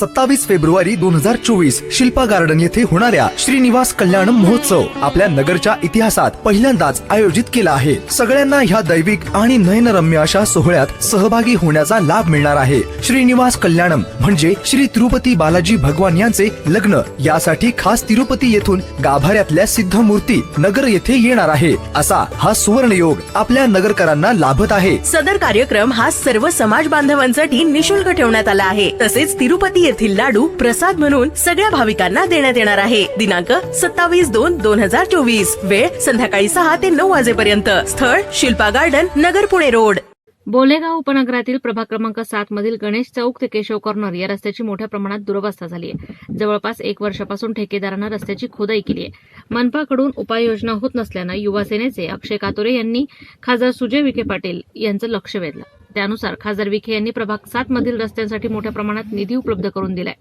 सत्तावीस फेब्रुवारी दोन हजार चोवीस शिल्पा गार्डन येथे होणाऱ्या श्रीनिवास कल्याण महोत्सव आपल्या नगरच्या इतिहासात पहिल्यांदाच आयोजित केला आहे. सगळ्यांना ह्या दैविक आणि नयनरम्य अशा सोहळ्यात सहभागी होण्याचा लाभ मिळणार आहे. श्रीनिवास कल्याणम म्हणजे श्री तिरुपती बालाजी भगवान यांचे लग्न. यासाठी खास तिरुपती येथून गाभाऱ्यातल्या सिद्ध मूर्ती नगर येथे येणार आहे. असा हा सुवर्ण योग आपल्या नगरकरांना लाभत आहे. सदर कार्यक्रम हा सर्व समाज बांधवांसाठी निशुल्क ठेवण्यात आला आहे. तसेच तिरुपती येथील लाडू प्रसाद म्हणून सगळ्या भाविकांना देण्यात येणार आहे. दिनांक सत्तावीस दोन दोन हजार चोवीस. वेळ संध्याकाळी सहा ते नऊ वाजेपर्यंत. स्थळ शिल्पा गार्डन नगर पुणे रोड. बोलेगाव उपनगरातील प्रभाग क्रमांक सात मधील गणेश चौक ते केशव कॉर्नर या रस्त्याची मोठ्या प्रमाणात दुरवस्था झाली आहे. जवळपास एक वर्षापासून ठेकेदारांना रस्त्याची खोदाई केली आहे. मनपाकडून उपाययोजना होत नसल्यानं युवासेनेचे अक्षय कातोरे यांनी खासदार सुजय विखे पाटील यांचं लक्ष वेधलं. त्यानुसार खासदार विखे यांनी प्रभाग सात मधील रस्त्यांसाठी मोठ्या प्रमाणात निधी उपलब्ध करून दिलाय.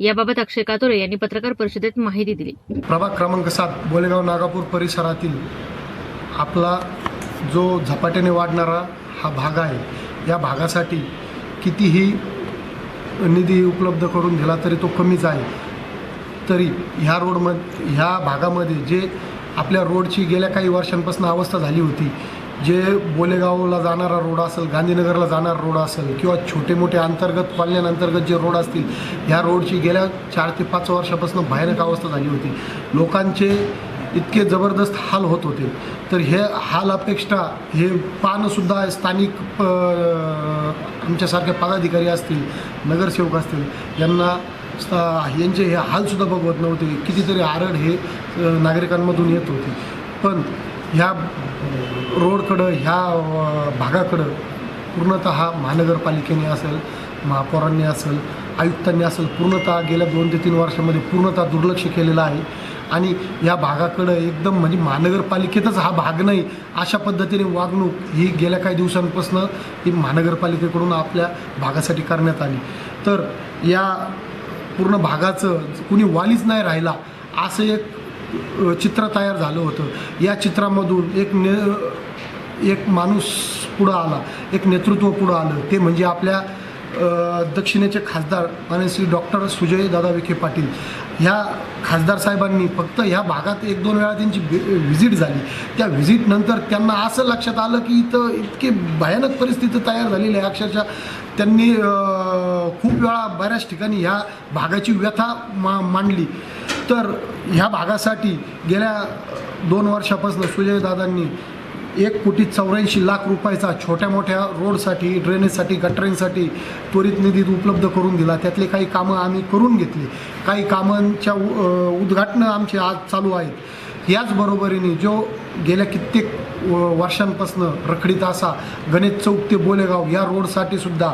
याबाबत अक्षय कातोरे यांनी पत्रकार परिषदेत माहिती दिली. प्रभाग क्रमांक सात बोलेगाव नागापूर परिसरातील आपला जो झपाट्याने वाढणारा हा भाग आहे या भागासाठी कितीही निधी उपलब्ध करून दिला तरी तो कमीच आहे. तरी ह्या रोडमध्ये ह्या भागामध्ये जे आपल्या रोडची गेल्या काही वर्षांपासून अवस्था झाली होती जे बोलेगावला जाणारा रोड असेल गांधीनगरला जाणारा रोड असेल किंवा छोटे मोठे अंतर्गत कॉलन्यांअंतर्गत जे रोड असतील ह्या रोडची गेल्या चार ते पाच वर्षापासून भयानक अवस्था झाली होती. लोकांचे इतके जबरदस्त हाल होत होते. तर हे हाल अपेक्षा हे पानसुद्धा स्थानिक प आमच्यासारखे पदाधिकारी असतील नगरसेवक असतील यांना यांचे हे हालसुद्धा बघवत नव्हते. कितीतरी आरड हे नागरिकांमधून येत होते. पण ह्या रोडकडं ह्या भागाकडं पूर्णतः महानगरपालिकेने असेल महापौरांनी असेल आयुक्तांनी असेल पूर्णतः गेल्या दोन ते तीन वर्षामध्ये पूर्णतः दुर्लक्ष केलेलं आहे. आणि या भागाकडं एकदम म्हणजे महानगरपालिकेतच हा भाग नाही अशा पद्धतीने वागणूक ही गेल्या काही दिवसांपासून ही महानगरपालिकेकडून आपल्या भागासाठी करण्यात आली. तर या पूर्ण भागाचं कुणी वालीच नाही राहिला असं एक चित्र तयार झालं होतं. या चित्रामधून एक ने एक माणूस पुढं आला एक नेतृत्व पुढं आलं. ते म्हणजे आपल्या दक्षिणेचे खासदार आणि श्री डॉक्टर सुजय दादा विखे पाटील. ह्या खासदार साहेबांनी फक्त ह्या भागात एक दोन वेळा त्यांची व्हिजिट झाली. त्या व्हिजिटनंतर त्यांना असं लक्षात आलं की इथं इतकी भयानक परिस्थिती तयार झालेली आहे. अक्षरशः त्यांनी खूप वेळा बऱ्याच ठिकाणी ह्या भागाची व्यथा मा मांडली. तर ह्या भागासाठी गेल्या दोन वर्षापासून सुजयदादांनी एक कोटी चौऱ्याऐंशी लाख रुपयाचा छोट्या मोठ्या रोडसाठी ड्रेनेजसाठी गटरेंसाठी त्वरित निधी उपलब्ध करून दिला. त्यातले काही कामं आम्ही करून घेतली. काही कामांच्या उ- उद्घाटनं आमचे आज चालू आहेत. याचबरोबरीने जो गेल्या कित्येक व- रखडीत असा गणेश चौक ते बोलेगाव या रोडसाठी सुद्धा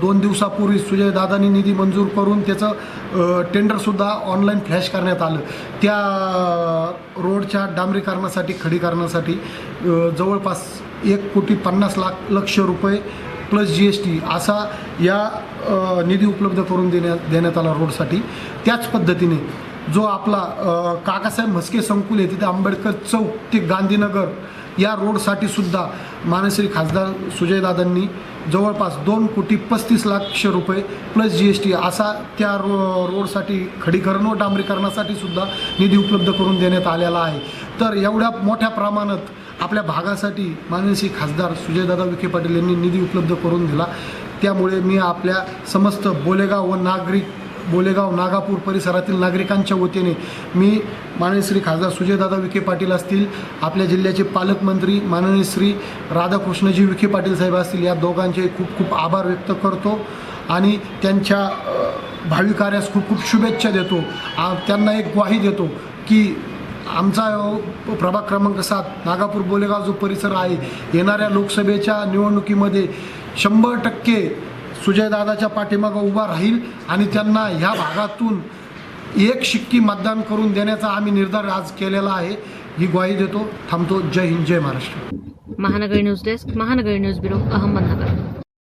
दोन दिवसापूर्वी सुजयदादांनी निधी मंजूर करून त्याचं टेंडरसुद्धा ऑनलाईन फ्लॅश करण्यात आलं. त्या रोडच्या डांबरीकरणासाठी खडीकरणासाठी जवळपास एक कोटी पन्नास लाख लक्ष रुपये प्लस जी एस टी असा या निधी उपलब्ध करून देण्यात देण्यात आला रोडसाठी. त्याच पद्धतीने जो आपला काकासाहेब म्हस्के संकुल आहे तिथे आंबेडकर चौक ते गांधीनगर या रोडसाठी सुद्धा मानश्री खासदार सुजयदादांनी जवळपास दोन कोटी पस्तीस लाख रुपये प्लस जी एस टी असा त्या रो रोडसाठी खडीकरण व डांबरीकरणासाठी सुद्धा निधी उपलब्ध करून देण्यात आलेला आहे. तर एवढ्या मोठ्या प्रमाणात आपल्या भागासाठी माननीय खासदार सुजयदादा विखे पाटील यांनी निधी उपलब्ध करून दिला. त्यामुळे मी आपल्या समस्त बोलेगाव व नागरिक बोलेगाव नागापूर परिसरातील नागरिकांच्या वतीने मी माननीय श्री खासदार सुजयदादा विखे पाटील असतील आपल्या जिल्ह्याचे पालकमंत्री माननीय श्री राधाकृष्णजी विखे पाटील साहेब असतील या दोघांचे खूप खूप आभार व्यक्त करतो आणि त्यांच्या भावी कार्यास खूप खूप शुभेच्छा देतो. आ- त्यांना एक ग्वाही देतो की आमचा प्रभाग क्रमांक सात नागापूर बोलेगाव जो परिसर आहे येणाऱ्या लोकसभेच्या निवडणुकीमध्ये शंभर टक्के सुजयदादाच्या पाठीमागं उभा राहील आणि त्यांना ह्या भागातून एक शिक्की मतदान करून देण्याचा आम्ही निर्धार आज केलेला आहे. ही ग्वाही देतो थांबतो. जय हिंद जय Maharashtra. Mahanagar news desk Mahanagar news bureau Ahmednagar.